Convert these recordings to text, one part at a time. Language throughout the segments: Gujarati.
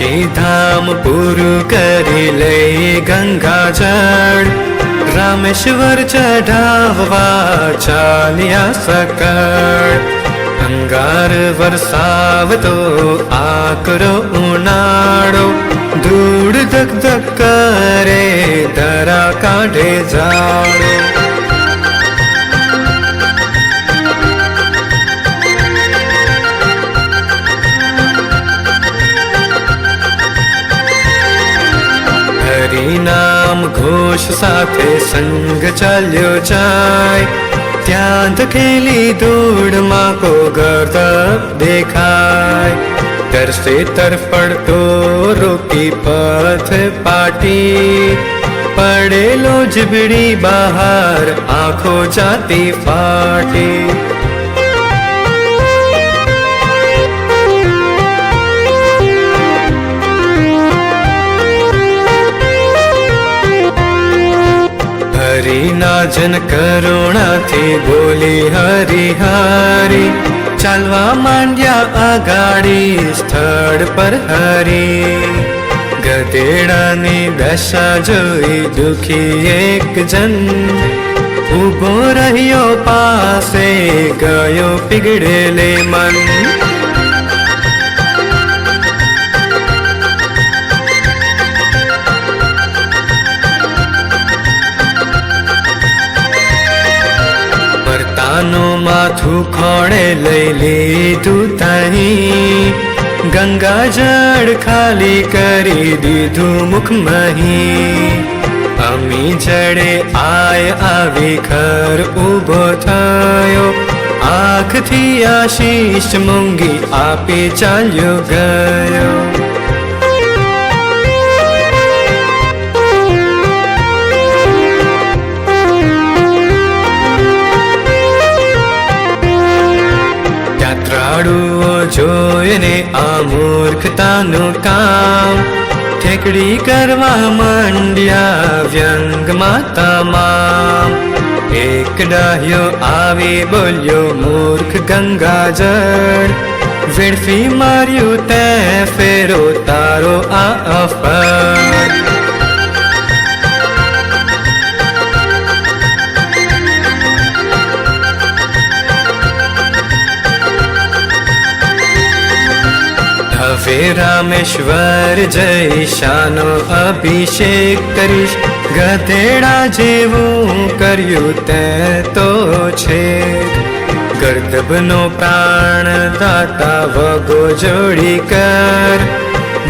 ચાલીધામ પૂરું કરી લઈ ગંગા જળ રામેશ્વર ચઢાવવા ચાલ્યા સકળ અંગાર વરસાવતો આકરો ઉનાળો ધૂળ ધક ધક કરે ધરા કાઢે જાડો ઘોષ સાથે સંગ ચાલ્યો જાય. ત્યાં ધકેલી ધૂળમાં કો ગર્દબ દેખાય. તરસે તરફડતો રોકી પથ પાટી. પડેલો જીબડી બહાર આંખો જાતી ફાટી. હરિના જન કરુણાથી બોલી હરી હરી. ચાલવા માંડ્યા આગાડી સ્થળ પર હરી. ગધેડાની દશા જોઈ દુખી એક જન. ઊભો રહ્યો પાસે ગયો પીગળેલે મન. માથું ખોળે લઈ લીધું તહીં. ગંગા જળ ખાલી કરી દીધું મુખમહી અમી જડે આય આવી ખર ઊભો થયો. આંખથી આશીષ મૂંગી આપી ચાલ્યો ગયો. મૂર્ખતાનું કામ. ઠેકડી કરવા માંડ્યા વ્યંગમાં તમામ એક ડાહ્યો આવી બોલ્યો, મૂર્ખ ગંગાજળ, વેડફી માર્યું તે ફેરો, તારો આ અફર હવે રામેશ્વર જઈશાનો અભિષેક કરીશ. ગધેડા જેવું કર્યું તે તો છે. ગર્દભનો પ્રાણ દાતા વગો જોડી કર.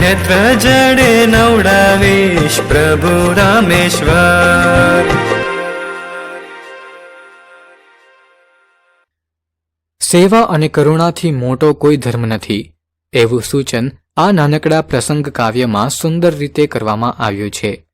નેત્ર જડે નવડાવીશ પ્રભુ રામેશ્વર. સેવા અને કરુણાથી મોટો કોઈ ધર્મ નથી. એવું સૂચન આ નાનકડા પ્રસંગ કાવ્યમાં સુંદર રીતે કરવામાં આવ્યું છે.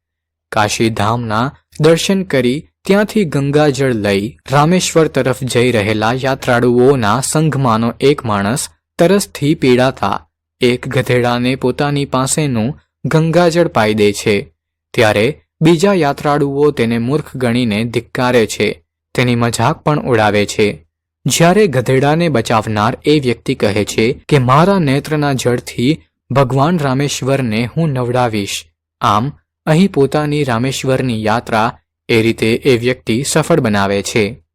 કાશીધામના દર્શન કરી ત્યાંથી ગંગાજળ લઈ રામેશ્વર તરફ જઈ રહેલા યાત્રાળુઓના સંઘમાંનો એક માણસ તરસથી પીડાતા એક ગધેડાને પોતાની પાસેનું ગંગાજળ પાઈ દે છે. ત્યારે બીજા યાત્રાળુઓ તેને મૂર્ખ ગણીને ધિક્કારે છે. તેની મજાક પણ ઉડાવે છે. જ્યારે ગધેડાને બચાવનાર એ વ્યક્તિ કહે છે કે, મારા નેત્રના જળથી ભગવાન રામેશ્વરને હું નવડાવીશ. આમ, અહીં પોતાની રામેશ્વરની યાત્રા એ રીતે એ વ્યક્તિ સફળ બનાવે છે.